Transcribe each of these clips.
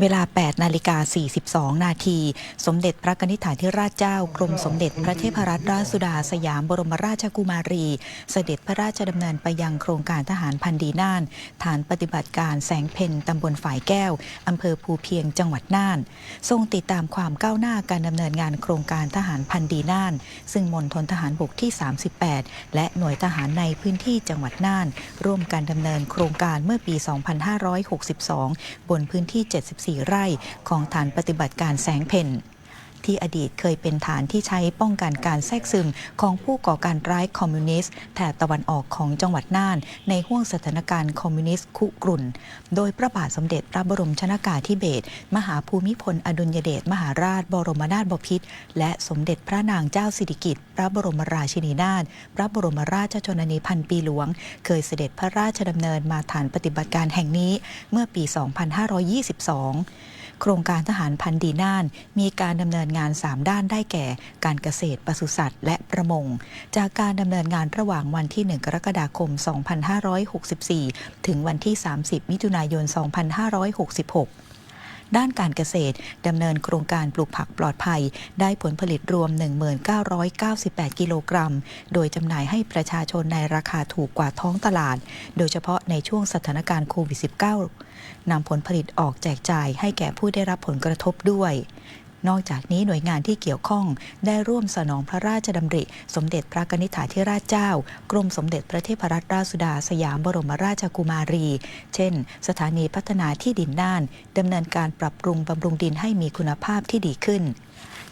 เวลา 8 นาฬิกา 42 นาที สมเด็จพระนิษฐาธิราชเจ้ากรมสมเด็จพระเทพรัตนราชสุดาสยามบรมราชกุมารี เสด็จพระราชดำเนินไปยังโครงการทหารพันดีน่าน ฐานปฏิบัติการแสงเพนตำบลฝ่ายแก้ว อำเภอภูเพียงจังหวัดน่าน ทรงติดตามความก้าวหน้าการดำเนินงานโครงการทหารพันดีน่าน ซึ่งมณฑลทหารบกที่ 38 และหน่วยทหารในพื้นที่จังหวัดน่าน ร่วมกันดำเนินโครงการเมื่อปี 2562 บนพื้นที่ 74ไร่ของฐานปฏิบัติการแสงเพน ที่อดีตเคยเป็นฐานที่ใช้ป้องกันการแทรกซึมของผู้ก่อการร้ายคอมมิวนิสต์แถบตะวันออกของจังหวัดน่าน ในห้วงสถานการณ์คอมมิวนิสต์คุกรุ่น โดยพระบาทสมเด็จพระบรมชนากาธิเบศรมหาภูมิพลอดุลยเดชมหาราช บรมนาถบพิตรและสมเด็จพระนางเจ้าสิริกิติ์พระบรมราชินีนาถพระบรมราชชนนีพันปีหลวง เคยเสด็จพระราชดำเนินมาฐานปฏิบัติการแห่งนี้เมื่อปี 2522 โครงการทหารพันดีน่าน มีการดำเนินงาน 3 ด้านได้แก่ การเกษตรปศุสัตว์ และประมง จากการดำเนินงานระหว่างวันที่ 1 กรกฎาคม 2564 ถึงวันที่ 30 มิถุนายน 2566 ด้านการเกษตรดำเนินโครงการปลูกผักปลอดภัย ได้ผลผลิตรวม 1998 กิโลกรัม โดยจำหน่ายให้ประชาชนในราคาถูกกว่าท้องตลาด โดยเฉพาะในช่วงสถานการณ์โควิด -19 นำผลผลิตออกแจกจ่ายให้แก่ผู้ได้รับผลกระทบด้วย นอกจากนี้หน่วยงานที่เกี่ยวข้องได้ร่วมสนองพระราชดำริ สมเด็จพระกนิษฐาธิราชเจ้า กรมสมเด็จพระเทพรัตนราชสุดาสยามบรมราชกุมารี เช่น สถานีพัฒนาที่ดินน่านดำเนินการปรับปรุงบำรุงดินให้มีคุณภาพที่ดีขึ้น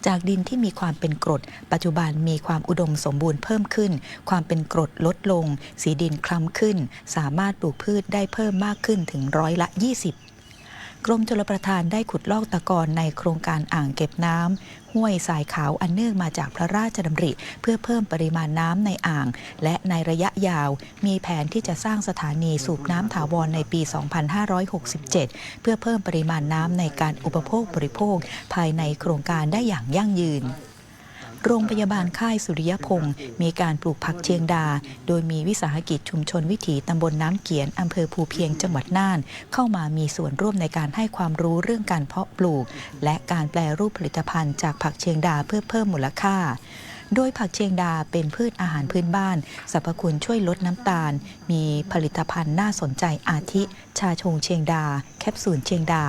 จากดินที่มีความเป็นกรด ปัจจุบันมีความอุดมสมบูรณ์เพิ่มขึ้น ความเป็นกรดลดลง สีดินคล้ำขึ้น สามารถปลูกพืชได้เพิ่มมากขึ้นถึงร้อยละ 20 กรมชลประทานได้ขุดลอกตะกอนในโครงการอ่างเก็บน้ำห้วยสายขาวอันเนื่องมาจากพระราชดำริ เพื่อเพิ่มปริมาณน้ำในอ่าง และในระยะยาว มีแผนที่จะสร้างสถานีสูบน้ำถาวรในปี 2567 เพื่อเพิ่มปริมาณน้ำในการอุปโภคบริโภค ภายในโครงการได้อย่างยั่งยืน โรงพยาบาลค่ายสุริยพงศ์มีการปลูกผักเชียงดา โดยมีวิสาหกิจชุมชนวิถีตำบลน้ำเกียนอำเภอภูเพียงจังหวัดน่าน เข้ามามีส่วนร่วมในการให้ความรู้เรื่องการเพาะปลูก และการแปลรูปผลิตภัณฑ์จากผักเชียงดาเพื่อเพิ่มมูลค่าโดยผักเชียงดาเป็นพืชอาหารพื้นบ้านสรรพคุณช่วยลดน้ำตาล มีผลิตภัณฑ์น่าสนใจอาทิ ชาชงเชียงดา แคปซูลเชียงดา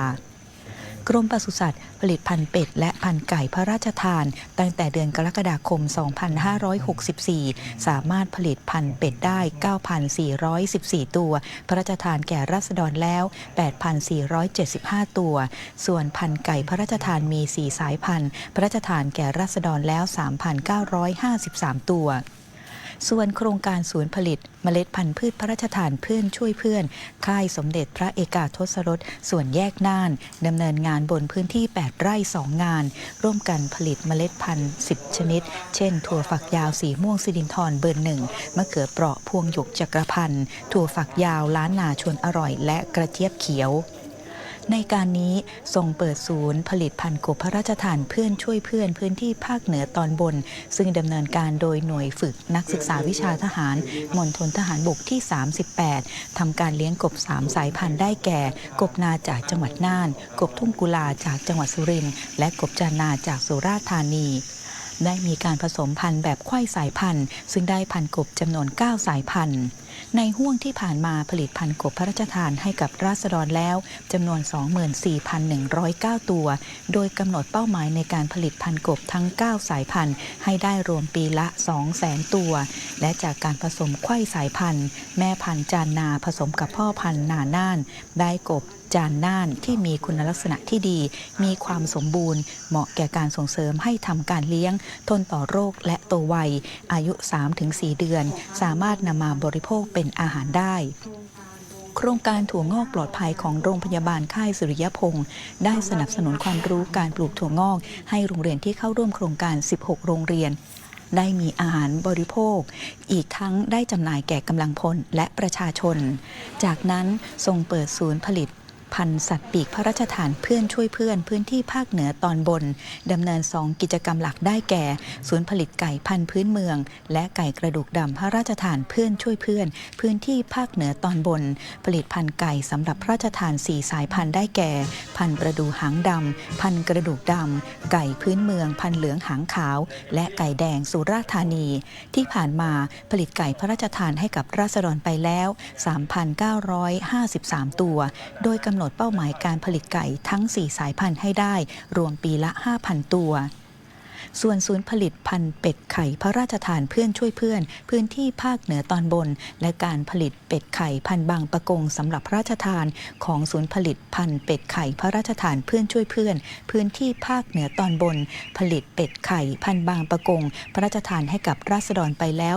กรมปศุสัตว์ ผลิตพันธุ์เป็ด และพันธุ์ไก่พระราชทาน ตั้งแต่เดือนกรกฎาคม 2564 สามารถผลิตพันธุ์เป็ดได้ 9,414 ตัว พระราชทานแก่รัษฎรแล้ว 8,475 ตัว ส่วนพันธุ์ไก่พระราชทานมี 4 สายพันธุ์ พระราชทานแก่รัษฎรแล้ว 3,953 ตัว ส่วนโครงการศูนย์ผลิตเมล็ดพันธุ์พืชพระราชทานเพื่อนช่วยเพื่อน ค่ายสมเด็จพระเอกาทศรสส่วนแยกน่านดำเนินงานบนพื้นที่ 8 ไร่ 2 งาน ร่วมกันผลิตเมล็ดพันธุ์ 10 ชนิด เช่น ถั่วฝักยาวสีม่วงสิรินทรเบอร์หนึ่งมะเขือเปราะพวงหยกจักรพันธ์ถั่วฝักยาวล้านนาชวนอร่อย และกระเจี๊ยบเขียว ในการนี้ทรงเปิดศูนย์ ผลิตพันธุ์กบพระราชทานเพื่อนช่วยเพื่อนพื้นที่ภาคเหนือตอนบน ซึ่งดำเนินการโดยหน่วยฝึกนักศึกษาวิชาทหารมณฑลทหารบกที่ 38 ทำการเลี้ยงกบ 3 สายพันธุ์ได้แก่ กบนาจากจังหวัดน่าน กบทุ่งกุลาจากจังหวัดสุรินทร์และกบจานนาจากสุราษฎร์ธานี ได้มีการผสมพันธุ์แบบไข้สายพันธุ์ ซึ่งได้พันธุ์กบจำนวน 9 สายพันธุ์ ในห่วงที่ผ่านมาผลิตพันธุ์กบพระราชทานให้กับราษฎรแล้วจำนวน 24,109 ตัว โดยกำหนดเป้าหมายในการผลิตพันธุ์กบทั้ง 9 สายพันธุ์ ให้ได้รวมปีละ 200,000 ตัว และจากการผสมไข้สายพันธุ์ แม่พันธุ์จานนาผสมกับพ่อพันธุ์นาน่าน ได้กบ จานน่านที่มีคุณลักษณะที่ดี มีความสมบูรณ์ เหมาะแก่การส่งเสริมให้ทำการเลี้ยง ทนต่อโรคและโตไวอายุ 3-4 เดือน สามารถนำมาบริโภคเป็นอาหารได้โครงการถั่วงอกปลอดภัยของโรงพยาบาลค่ายสุริยพงศ์ได้สนับสนุนความรู้การปลูกถั่วงอก ให้โรงเรียนที่เข้าร่วมโครงการ 16 โรงเรียน ได้มีอาหารบริโภค อีกทั้งได้จำหน่ายแก่กำลังพลและประชาชน จากนั้นทรงเปิดศูนย์ผลิต พันธุ์สัตว์ปีกพระราชทานเพื่อนช่วยเพื่อน พื้นที่ภาคเหนือตอนบนดำเนิน 2 กิจกรรมหลักได้แก่ ศูนย์ผลิตไก่พันธุ์พื้นเมือง และไก่กระดูกดำพระราชทานเพื่อนช่วยเพื่อน พื้นที่ภาคเหนือตอนบน ผลิตพันธุ์ไก่สำหรับพระราชทาน 4 สายพันธุ์ได้แก่ พันธุ์ประดูหางดำพันธุ์กระดูกดำไก่พื้นเมือง พันธุ์เหลืองหางขาว และไก่แดงสุราษฎร์ธานี ที่ผ่านมาผลิตไก่พระราชทานให้กับราษฎรไปแล้ว 3,953 ตัว โดยกำำหนดเป้าหมายการผลิตไก่ทั้ง 4 สายพันธุ์ให้ได้ รวมปีละ 5,000 ตัว ส่วนศูนย์ผลิตพันธุ์เป็ดไข่พระราชทานเพื่อนช่วยเพื่อน พื้นที่ภาคเหนือตอนบน และการผลิตเป็ดไข่พันธุ์บางประกงสำหรับพระราชทาน ของศูนย์ผลิตพันธุ์เป็ดไข่พระราชทานเพื่อนช่วยเพื่อน พื้นที่ภาคเหนือตอนบน ผลิตเป็ดไข่พันธุ์บางประกง พระราชทานให้กับราษฎรไปแล้ว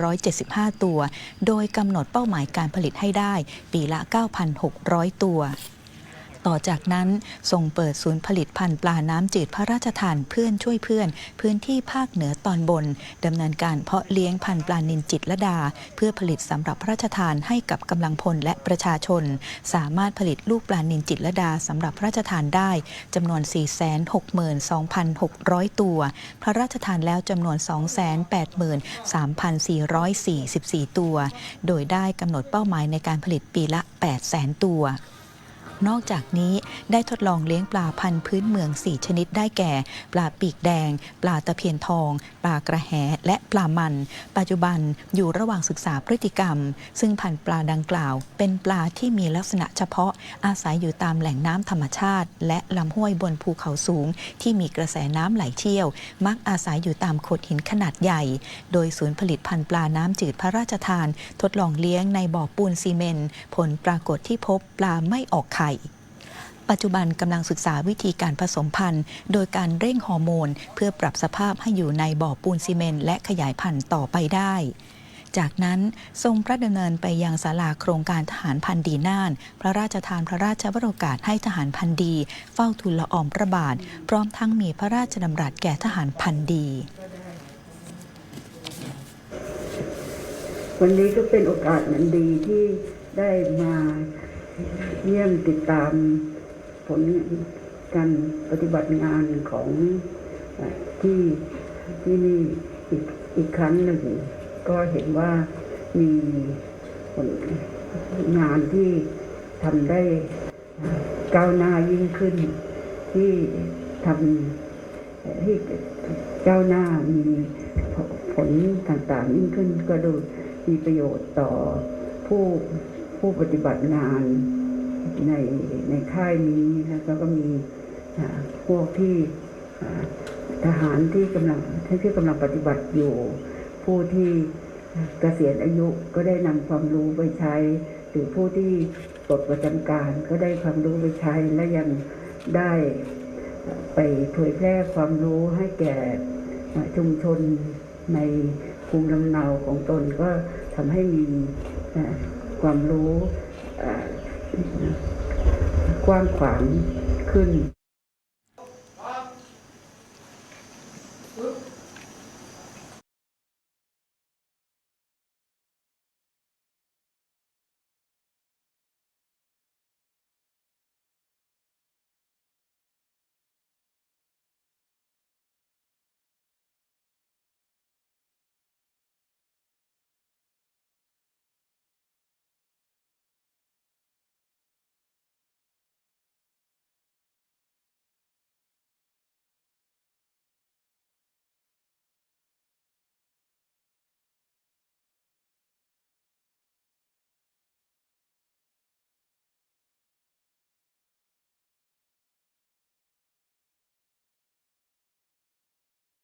8,475 ตัว โดยกำหนดเป้าหมายการผลิตให้ได้ ปีละ 9,600 ตัว ต่อจากนั้นส่งเปิดศูนย์ผลิตพันธุ์ปลาน้ำจืดพระราชทานเพื่อนช่วยเพื่อน พื้นที่ภาคเหนือตอนบนดำเนินการเพาะเลี้ยงพันธุ์ปลานินจิตรลดา เพื่อผลิตสำหรับพระราชทานให้กับกำลังพลและประชาชน สามารถผลิตลูกปลานินจิตรลดาสำหรับพระราชทานได้จำนวน 462,600 ตัว พระราชทานแล้วจำนวน 283,444 ตัว โดยได้กำหนดเป้าหมายในการผลิตปีละ 800,000 ตัว นอกจากนี้ได้ทดลองเลี้ยงปลาพันธุ์พื้นเมือง 4 ชนิดได้แก่ ปลาปีกแดง ปลาตะเพียนทอง ปลากระแหและปลามัน ปัจจุบันอยู่ระหว่างศึกษาพฤติกรรม ซึ่งพันธุ์ปลาดังกล่าว เป็นปลาที่มีลักษณะเฉพาะอาศัยอยู่ตามแหล่งน้ำธรรมชาติ และลำห้วยบนภูเขาสูง ที่มีกระแสน้ำไหลเชี่ยว มักอาศัยอยู่ตามโขดหินขนาดใหญ่ โดยศูนย์ผลิตพันธุ์ปลาน้ำจืดพระราชทาน ทดลองเลี้ยงในบ่อปูนซีเมนต์ผลปรากฏที่พบปลาไม่ออกไข่ปัจจุบันกำลังศึกษาวิธีการผสมพันธุ์ โดยการเร่งฮอร์โมน เพื่อปรับสภาพให้อยู่ในบ่อปูนซีเมนต์และขยายพันธุ์ต่อไปได้จากนั้นทรงพระดำเนินไปยังศาลาโครงการทหารพันดีน่าน พระราชทานพระราชวโรกาสให้ทหารพันดี เฝ้าทูลละออมพระบาท พร้อมทั้งมีพระราชดำรัสแก่ทหารพันดี วันนี้ก็เป็นโอกาสนันดีที่ได้มา เยี่ยมติดตามผลการปฏิบัติงานของที่ที่นี่อีกอีกครั้งหนึ่ง ก็เห็นว่ามีผลงานที่ทำได้ก้าวหน้ายิ่งขึ้น ที่ทำที่ก้าวหน้ามีผลต่างๆยิ่งขึ้นก็ดูมีประโยชน์ต่อผู้ ผู้ปฏิบัติงานในในค่ายนี้แล้วก็มีพวกที่ทหารที่กำลังที่กำลังปฏิบัติอยู่ ผู้ที่เกษียณอายุก็ได้นำความรู้ไปใช้ หรือผู้ที่ปลดประจำการก็ได้ความรู้ไปใช้และยังได้ไปเผยแพร่ความรู้ให้แก่ชุมชนในภูมิลำเนาของตนก็ทำให้มี ความรู้กว้างขวางขึ้น